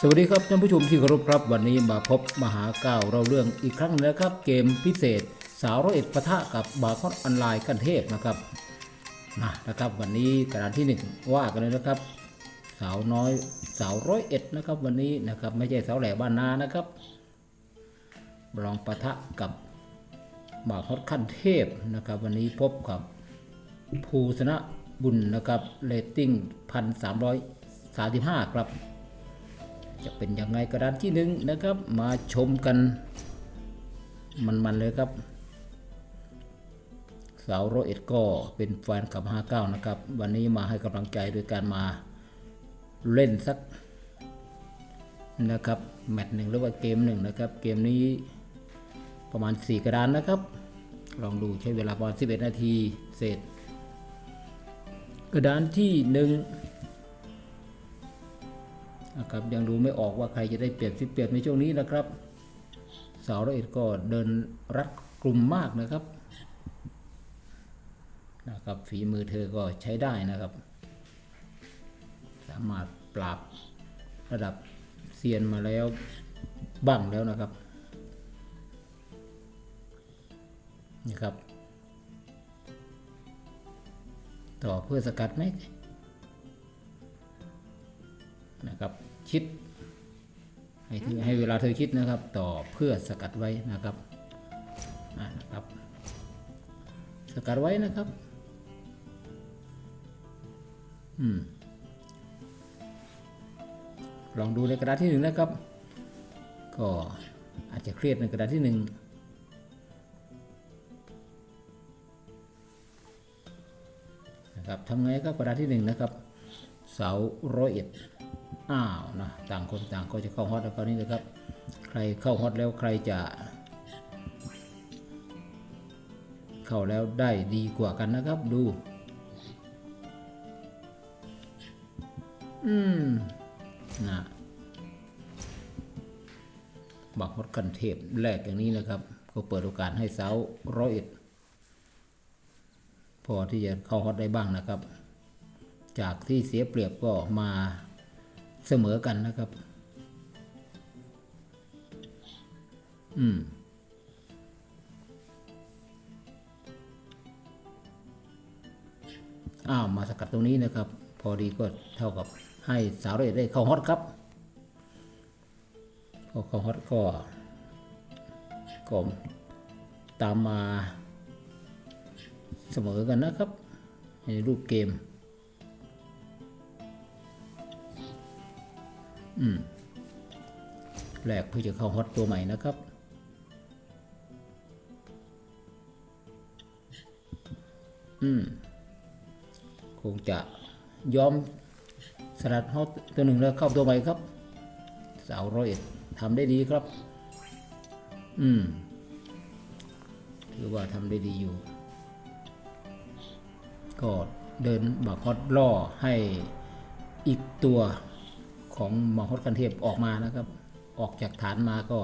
สวัสดีครับท่านผู้ชมที่เคารพครับวันนี้มาพบมหาเก้าวเราเรื่องอีกครั้งนะครับ เกมพิเศษ สาวร้อยเอ็ดปะทะกับบาคอนออนไลน์กันเทพนะครับมานะครับวันนี้กระดานที่หนึ่งว่ากันเลยนะครับ สาวน้อยสาวร้อยเอ็ดนะครับ วันนี้นะครับไม่ใช่สาวแหล่บ้านนานะครับลองปะทะกับบาคอนขั้นเทพนะครับ วันนี้พบกับภูสนะบุญนะครับเรตติ้งพันสามร้อยสามสิบห้าครับ จะเป็นยังไงกระดานที่หนึ่งนะครับ มาชมกัน มันๆเลยครับ สาวโรเอ็ดก็เป็นแฟนกับ 59 นะครับ วันนี้มาให้กำลังใจโดยการมาเล่นสักนะครับแมตช์หนึ่งหรือว่าเกมหนึ่งนะครับ เกมนี้ประมาณ 4 กระดานนะครับ ลองดูใช้เวลาประมาณ 11 นาทีเศษกระดานที่ห นะครับยังดูไม่ออกว่าใครจะได้เปรียบสิเปรียบในช่วงนี้นะครับ สาวร้อยเอ็ดก็เดินรัดกลุ่มมากนะครับนะครับฝีมือเธอก็ใช้ได้นะครับ สามารถปราบระดับเซียนมาแล้วบ้างแล้วนะครับนะครับ ต่อเพื่อสกัดไหม นะครับ คิด ให้เธอให้เวลาเธอคิดนะครับ ต่อเพื่อสกัดไว้นะครับนะครับ สกัดไว้นะครับ อืมลองดูในกระดาษที่หนึ่งนะครับ ก็อาจจะเครียดในกระดาษที่หนึ่งนะครับทำไงครับกระดาษที่หนึ่งนะครับ เสาร้อยเอ็ด อ้าวนะต่างคนต่างก็จะเข้าฮอตแล้วคราวนี้นะครับ ใครเข้าฮอตแล้วใครจะ เข้าแล้วได้ดีกว่ากันนะครับ ดู อืมนะบักฮอตกันเทพแรกอย่างนี้นะครับ ก็เปิดโอกาสให้สาวร้อยเอ็ดพอที่จะเข้าฮอตได้บ้างนะครับ จากที่เสียเปรียบก็มา เสมอกันนะครับ อืม อ้าว มาสกัดตรงนี้นะครับ พอดีก็เท่ากับให้สาวเรศได้เข้าฮอตครับพอเข้าฮอตก็ก็ตามมาเสมอกันนะครับ ในรูปเกม อืมแรกเพื่อจะเข้าฮอตตัวใหม่นะครับ อืม คงจะยอมสลัดฮอตตัวหนึ่งแล้วเข้าตัวใหม่ครับ สาวร้อยเอ็ดทำได้ดีครับ อืมถือว่าทำได้ดีอยู่ ก็เดินบักฮอตล่อให้อีกตัว ของมหดกันเทพออกมานะครับ ออกจากฐานมาก็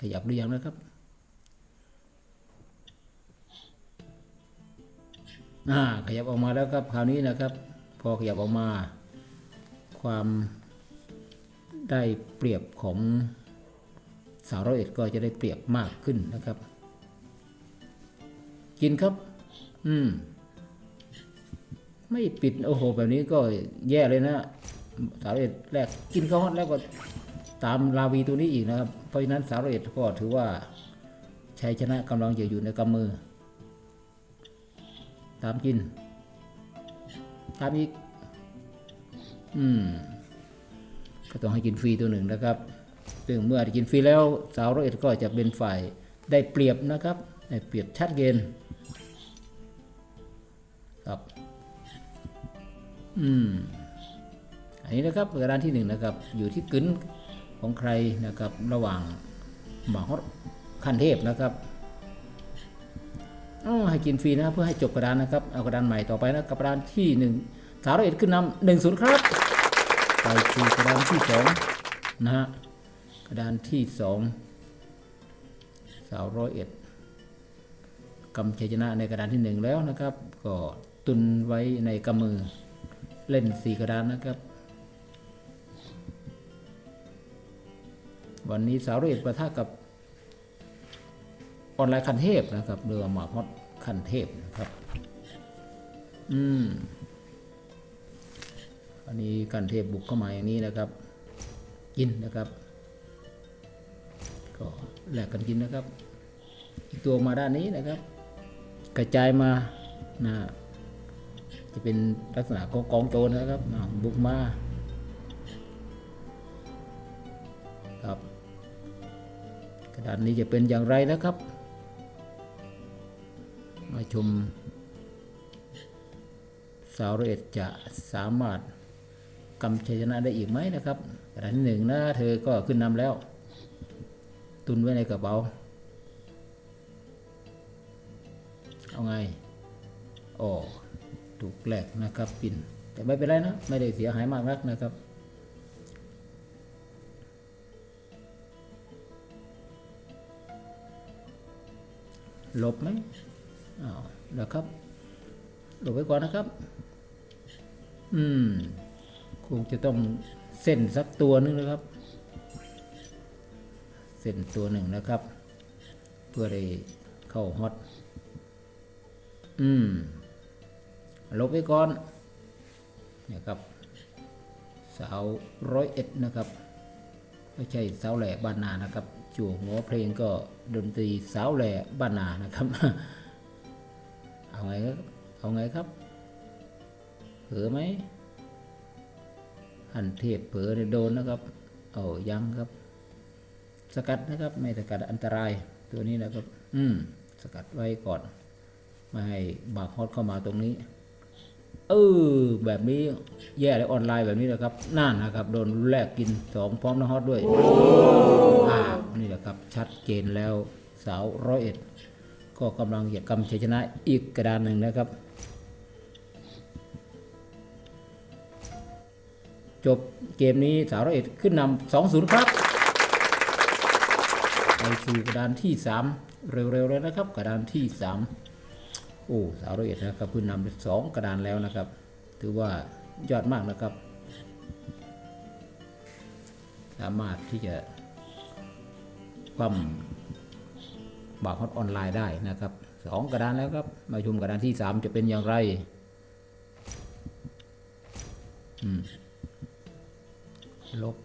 ขยับหรือยังนะครับอ่าขยับออกมาแล้วครับ คราวนี้นะครับ พอขยับออกมา ความได้เปรียบของสาวร้อยเอ็ดก็จะได้เปรียบมากขึ้นนะครับ กินครับ อืม ไม่ปิดโอ้โห แบบนี้ก็แย่เลยนะสาวเอ็ดแรกกินข้าวฮอตแล้วก็ตามลาวีตัวนี้อีกนะครับ เพราะฉะนั้นสาวเอ็ดก็ถือว่าชัยชนะกำลังจะอยู่ในกำมือ ตามกิน ตามอีก อืม ก็ต้องให้กินฟรีตัวหนึ่งนะครับซึ่งเมื่อได้กินฟรีแล้วสาวร้อยเอ็ดก็จะเป็นฝ่ายได้เปรียบนะครับได้เปรียบชัดเจนครับ อืม อันนี้นะครับกระดานที่หนึ่งนะครับ อยู่ที่กึนของใครนะครับ ระหว่างหมาฮอตขั้นเทพนะครับอให้กินฟรีนะเพื่อให้จบกระดานนะครับ เอากระดานใหม่ต่อไปนะกระดานที่หนึ่งสาวร้อยเอ็ดขึ้นนำหนึ่งศูนย์ครับไปสู่กระดานที่สองนะฮะกระดานที่สองสาวร้อยเอ็ดกำชัยชนะในกระดานที่หนึ่งแล้วนะครับ ก็ตุนไว้ในกำมือ เล่นสีกระดานนะครับ วันนี้สาวเรศประทะกับ ออนไลน์คันเทพนะครับเรือหมาฮอดคันเทพนะครับ อืม อันนี้คันเทพบุกเข้ามาอย่างนี้นะครับ กินนะครับ ก็แหลกกันกินนะครับ อีกตัวมาด้านนี้นะครับ กระจายมานะ จะเป็นลักษณะของกองโจรนะครับบุกมาครับกระดานนี้จะเป็นอย่างไรนะครับ มาชมสาวรเอ็ดจะสามารถกำชัยชนะได้อีกไหมนะครับกระดานที่หนึ่งนะเธอก็ขึ้นนำแล้ว ตุนไว้ในกระเป๋า เอาไง โอ้ ถูกแหลกนะครับปิ่นแต่ไม่เป็นไรนะ ไม่ได้เสียหายมากนักนะครับ หลบไหมอ้าวเดี๋ยวครับ หลบไว้ก่อนนะครับ อืม คงจะต้องเส้นสักตัวหนึงนะครับ เส้นตัวหนึ่งนะครับ เพื่อได้เข้าฮอต อืม ลบไว้ก่อนนี่ยครับสาวร้อยเอ็ดนะครับไม่ใช่สาวแหล่บ้านนานะครับจั่หัวเพลงก็ดนตรีสาวแหล่บ้านนานะครับ เอาไงครับเอาไงครับเผลอไหมหันเทพเผลอเนี่ยโดนนะครับเอายังครับ สกัดนะครับไม่สกัดอันตรายตัวนี้นะครับ อืมสกัดไว้ก่อน ไม่ให้บาร์โฮดเข้ามาตรงนี้ เออแบบนี้แย่เลยออนไลน์แบบนี้นะครับนั่นนะครับโดนแลกกินสองพร้อมนะฮอตด้วยอ่านี่แหละครับชัดเจนแล้วสาวร้อยเอ็ดก็กำลังจะกำชัยชนะอีกกระดานหนึ่งนะครับ จบเกมนี้สาวร้อยเอ็ดขึ้นนำสองศูนย์ครับไปสู่กระดานที่สามเร็วๆเลยนะครับ กระดานที่สาม โอ้สาวร้อยเอ็ดนะครับขึ้นนำไปสองกระดานแล้วนะครับ ถือว่ายอดมากนะครับ สามารถที่จะความบาร์ฮอตออนไลน์ได้นะครับสองกระดานแล้วครับ มาชมกระดานที่สามจะเป็นอย่างไรลบ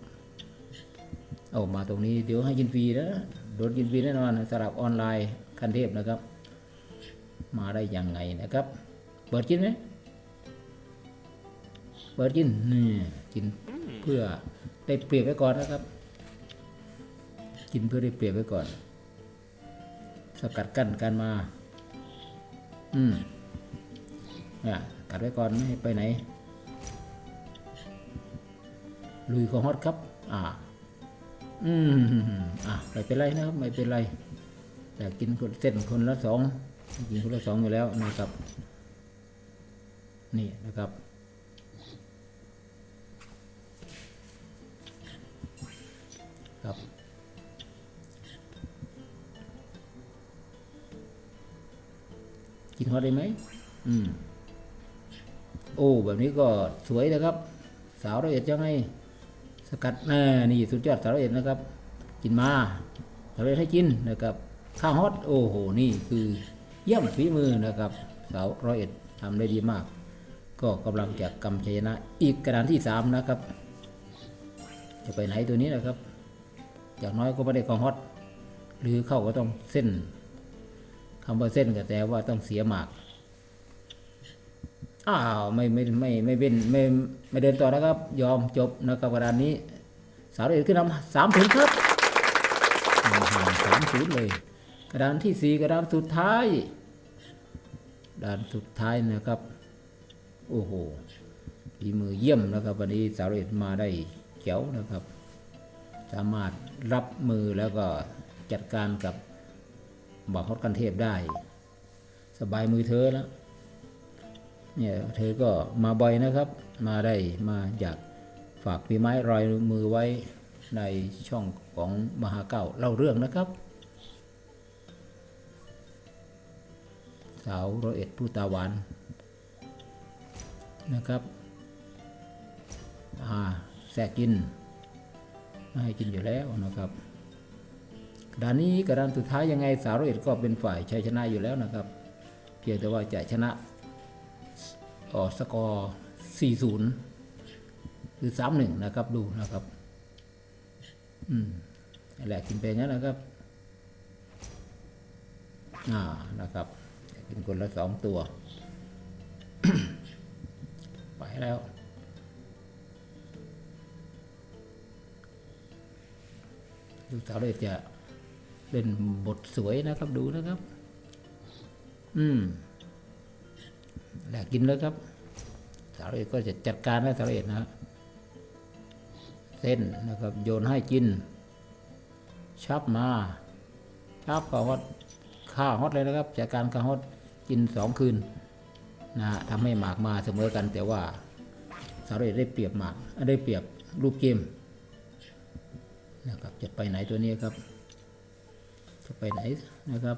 เอามาตรงนี้เดี๋ยวให้กินฟรีนะโดนกินฟรีแน่นอนสำหรับออนไลน์คันเทพนะครับ มาได้ยังไงนะครับ เปิดกินไหมเปิดกินนี่กินเพื่อได้เปรียบไว้ก่อนนะครับ กินเพื่อได้เปรียบไว้ก่อน สกัดกั้นการมา อืมเนี่ยกัดไว้ก่อนไม่ไปไหน ลุยของฮอตครับ อ่า อืมอะไม่เป็นไรนะครับ ไม่เป็นไร แต่กินคนเส้นคนละสอง กินคนละสองอยู่แล้วนะครับ นี่นะครับ ครับ กินฮอตได้ไหม อืม โอ้ แบบนี้ก็สวยนะครับ สาวละเอียดยังไง สกัดแน่นี่สุดยอดสาวละเอียดนะครับ กินมาสาวละเอียดให้กินนะครับ ข้าวฮอต โอ้โห นี่คือ เยี่ยมฝีมือนะครับสาวร้อยเอ็ดทำได้ดีมาก ก็กำลังจะกำชัยชนะอีกกระดานที่สามนะครับ จะไปไหนตัวนี้นะครับ อย่างน้อยก็ไม่ได้ของฮอตหรือเข้าก็ต้องเส้นคำว่าเส้นก็แต่ว่าต้องเสียหมากอ้าวไม่ไม่ไม่ไม่เป็นไม่ไม่เดินต่อนะครับ ยอมจบนะครับกระดานนี้สาวเอกขึ้นนำสามศูนย์ครับนำห่างสามศูนย์เลย กระดานที่สี่กระดานสุดท้ายด่านสุดท้ายนะครับ โอ้โหฝีมือเยี่ยมนะครับ วันนี้สาวเอกมาได้เจ๋วนะครับ สามารถรับมือแล้วก็จัดการกับบอกฮอตกันเทพได้ สบายมือเธอแล้วเนี่ยเธอก็มาบ่อยนะครับ มาได้มาอยากฝากปีไม้รอยมือไว้ในช่องของมหาเก้าเล่าเรื่องนะครับ สาวร้อยเอ็ดผู้ตาหวานนะครับอ่าแสกกินให้กินอยู่แล้วนะครับกระดานนี้กระดานสุดท้ายยังไงสาวร้อยเอ็ดก็เป็นฝ่ายชัยชนะอยู่แล้วนะครับเพียงแต่ว่าจะชนะออสกอร์ 4-0 หรือ 3-1 นะครับดูนะครับอืมแหละกินเป็นงั้นนะครับ อ่า นะครับ กินคนละสองตัว ไปแล้ว ดูสาวเลยจะเล่นบทสวยนะครับดูนะครับ อืมแหลกกินเลยครับ สาวเลยก็จะจัดการแล้สาวเลยนะฮะเส้นนะครับ โยนให้กิน ชับมาชับก็ฮอตข้าฮอตเลยนะครับจากการข้าฮอต กินสองคืนนะฮะทำให้หมากมาเสมอกัน แต่ว่าสาวเลยได้เปรียบหมากได้เปรียบรูปเกมนะครับจะไปไหนตัวนี้ครับ จะไปไหนนะครับ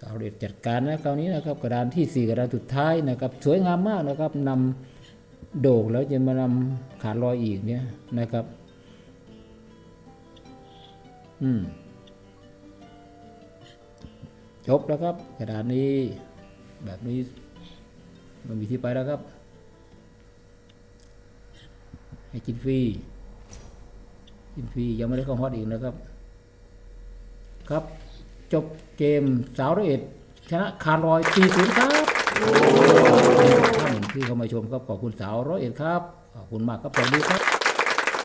สาวเด็ดจัดการนะคราวนี้นะครับกระดานที่สี่กระดานสุดท้ายนะครับ สวยงามมากนะครับนำโด่งแล้วจะมานำขาดลอยอีกเนี่ยนะครับ อืม จบแล้วครับกระดานนี้แบบนี้มันมีที่ไปแล้วครับ ให้กินฟรีกินฟรียังไม่ได้เข้าฮอตอีกนะครับ ครับ จบเกมสาวร้อยเอ็ดชนะคาร์ลอย4-0ครับท่านที่เข้ามาชมครับขอบคุณสาวร้อยเอ็ดครับขอบคุณมากครับสวัสดีครับ